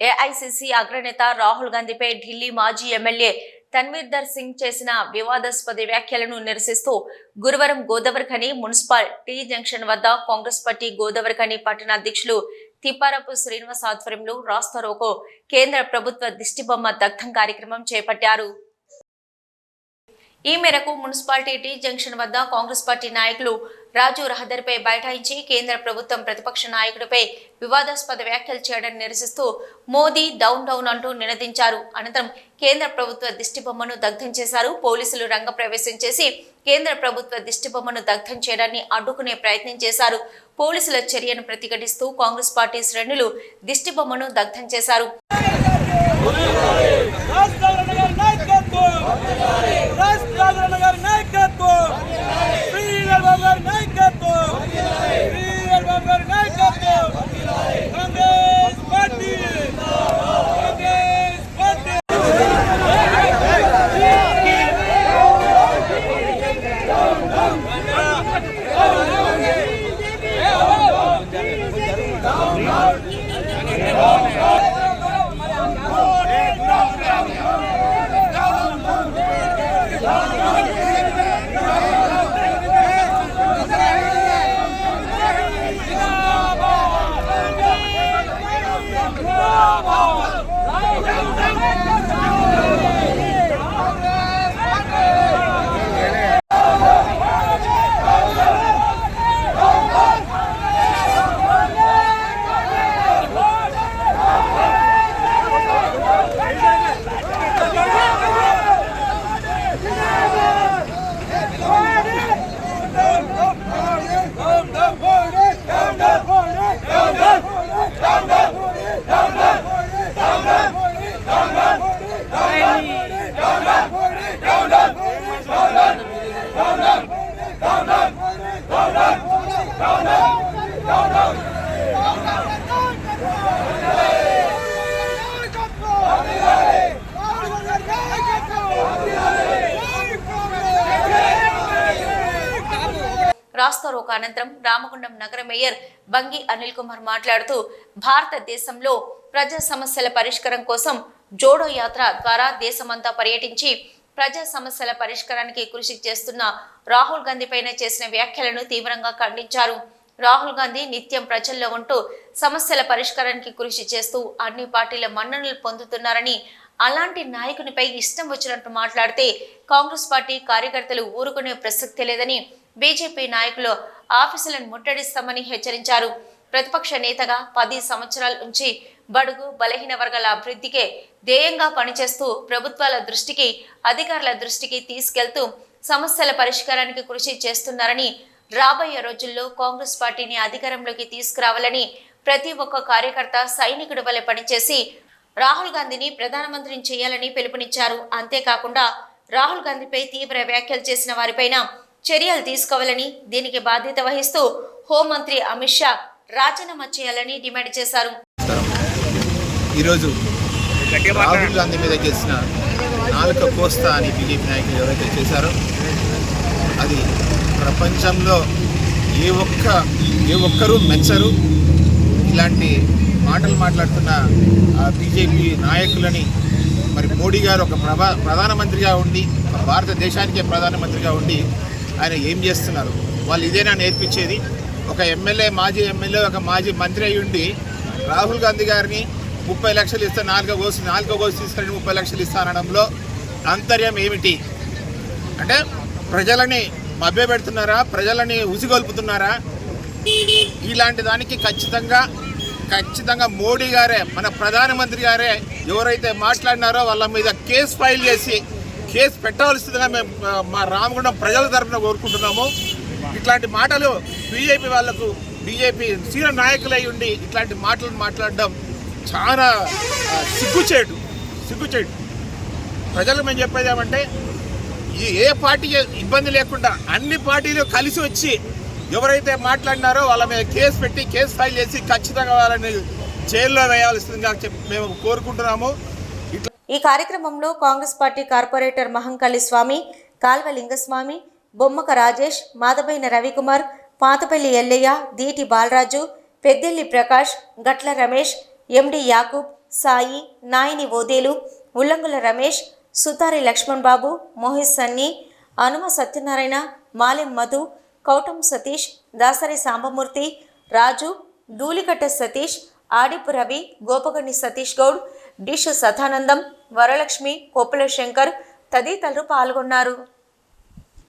AICC అగ్రనేత రాహుల్ గాంధీపై ఢిల్లీ మాజీ MLA తన్వీర్దర్ Singh చేసిన వివాదాస్పద వ్యాఖ్యలను నిరసిస్తూ గురువారం గోదావరిఖని మున్సిపల్ టీ జంక్షన్ వద్ద కాంగ్రెస్ పార్టీ గోదావరిఖని పట్టణ అధ్యక్షులు తిప్పారపు శ్రీనివాస్ ఆధ్వర్యంలో రాస్తారోకో కేంద్ర ప్రభుత్వ దిష్టిబొమ్మ దగ్ధం కార్యక్రమం చేపట్టారు. ఈ మేరకు మున్సిపాలిటీ టీ జంక్షన్ వద్ద కాంగ్రెస్ పార్టీ నాయకులు రాజు రహదారిపై బైఠాయించి కేంద్ర ప్రభుత్వం ప్రతిపక్ష నాయకుడిపై వివాదాస్పద వ్యాఖ్యలు చేయడం నిరసిస్తూ మోదీ డౌన్ డౌన్ అంటూ నినదించారు. అనంతరం కేంద్ర ప్రభుత్వ దిష్టిబొమ్మను దగ్ధం చేశారు. పోలీసులు రంగప్రవేశం చేసి కేంద్ర ప్రభుత్వ దిష్టిబొమ్మను దగ్ధం చేయడాన్ని అడ్డుకునే ప్రయత్నం చేశారు. పోలీసుల చర్యను ప్రతిఘటిస్తూ కాంగ్రెస్ పార్టీ శ్రేణులు దిష్టిబొమ్మను దగ్ధం చేశారు. 야! రాస్తా రోక అనంతరం రామగుండం నగర మేయర్ బంగి అనిల్ కుమార్ మాట్లాడుతూ భారతదేశంలో ప్రజా సమస్యల పరిష్కారం కోసం జోడో యాత్ర ద్వారా దేశమంతా పర్యటించి ప్రజా సమస్యల పరిష్కారానికి కృషి చేస్తున్న రాహుల్ గాంధీ పైన చేసిన వ్యాఖ్యలను తీవ్రంగా ఖండించారు. రాహుల్ గాంధీ నిత్యం ప్రజల్లో ఉంటూ సమస్యల పరిష్కారానికి కృషి చేస్తూ అన్ని పార్టీల మన్ననలు పొందుతున్నారని అలాంటి నాయకునిపై ఇష్టం వచ్చినట్టు మాట్లాడితే కాంగ్రెస్ పార్టీ కార్యకర్తలు ఊరుకునే ప్రసక్తి లేదని బీజేపీ నాయకులు ఆఫీసులను ముట్టడిస్తామని హెచ్చరించారు. ప్రతిపక్ష నేతగా పది సంవత్సరాల నుంచి బడుగు బలహీన వర్గాల అభివృద్ధికే ధ్యేయంగా పనిచేస్తూ ప్రభుత్వాల దృష్టికి అధికారుల దృష్టికి తీసుకెళ్తూ సమస్యల పరిష్కారానికి కృషి చేస్తున్నారని రాబోయే రోజుల్లో కాంగ్రెస్ పార్టీని అధికారంలోకి తీసుకురావాలని ప్రతి ఒక్క కార్యకర్త సైనికుడి వలె పనిచేసి రాహుల్ గాంధీని ప్రధానమంత్రిని చేయాలని పిలుపునిచ్చారు. అంతేకాకుండా రాహుల్ గాంధీపై తీవ్ర వ్యాఖ్యలు చేసిన వారిపైన చర్యలు తీసుకోవాలని దీనికి బాధ్యత వహిస్తూ హోంమంత్రి అమిత్ షా రాజీనామా చేయాలని డిమాండ్ చేశారు. ఈరోజు రాహుల్ గాంధీ మీద చేసిన నాలుక కోస్తా అని బీజేపీ నాయకులు ఎవరైతే చేశారో అది ప్రపంచంలో ఏ ఒక్క ఏ ఒక్కరూ మెచ్చరు. ఇలాంటి మాటలు మాట్లాడుతున్న ఆ బీజేపీ నాయకులని మరి మోడీ గారు ఒక ప్రభా ప్రధానమంత్రిగా ఉండి భారతదేశానికే ప్రధానమంత్రిగా ఉండి ఆయన ఏం చేస్తున్నారు? వాళ్ళు ఇదేనా నేర్పించేది? ఒక ఎమ్మెల్యే మాజీ ఎమ్మెల్యే ఒక మాజీ మంత్రి అయి ఉండి రాహుల్ గాంధీ గారిని ముప్పై లక్షలు ఇస్తే నాలుగో కోసి నాలుగో కోసి తీసుకొని ముప్పై లక్షలు ఇస్తానడంలో అంతర్యం ఏమిటి? అంటే ప్రజలని మభ్యపెడుతున్నారా ప్రజలని ఉసిగొల్పుతున్నారా? ఇలాంటి దానికి ఖచ్చితంగా ఖచ్చితంగా మోడీ గారే మన ప్రధానమంత్రి గారే ఎవరైతే మాట్లాడినారో వాళ్ళ మీద కేసు ఫైల్ చేసి కేసు పెట్టవలసిందిగా మేము మా రామగుండం ప్రజల తరఫున కోరుకుంటున్నాము. ఇట్లాంటి మాటలు బీజేపీ వాళ్ళకు బీజేపీ సీనియర్ నాయకులై ఉండి ఇట్లాంటి మాటలు మాట్లాడడం చాలా సిగ్గుచేటు సిగ్గుచేటు. ప్రజలకు మేము చెప్పేది ఏమంటే ఏ పార్టీ ఇబ్బంది లేకుండా అన్ని పార్టీలు కలిసి వచ్చి ఎవరైతే మాట్లాడినారో వాళ్ళ మీద కేసు పెట్టి కేసు ఫైల్ చేసి ఖచ్చితంగా వాళ్ళని జైల్లో వేయాల్సిందిగా మేము కోరుకుంటున్నాము. ఈ కార్యక్రమంలో Congress party corporator Mahankali Swamy Kalva Lingaswamy Bommaka Rajesh Madhabaina Ravikumar Patapalli Yellaiah Deeti Balaraju Peddelli Prakash Gatla Ramesh MD Yakub Sai Nayani Odelu Ullangula Ramesh Sutari Laxman Babu Mohit Sunny Anuma Satyanarayana Malem Madhu Koutam Satish Dasari Sambamurthy Raju Dhulikatta Satish Adipu Ravi Gopagani Satish Goud dish Sadanandam Varalakshmi Kopula Shankar తదితరులు పాల్గొన్నారు.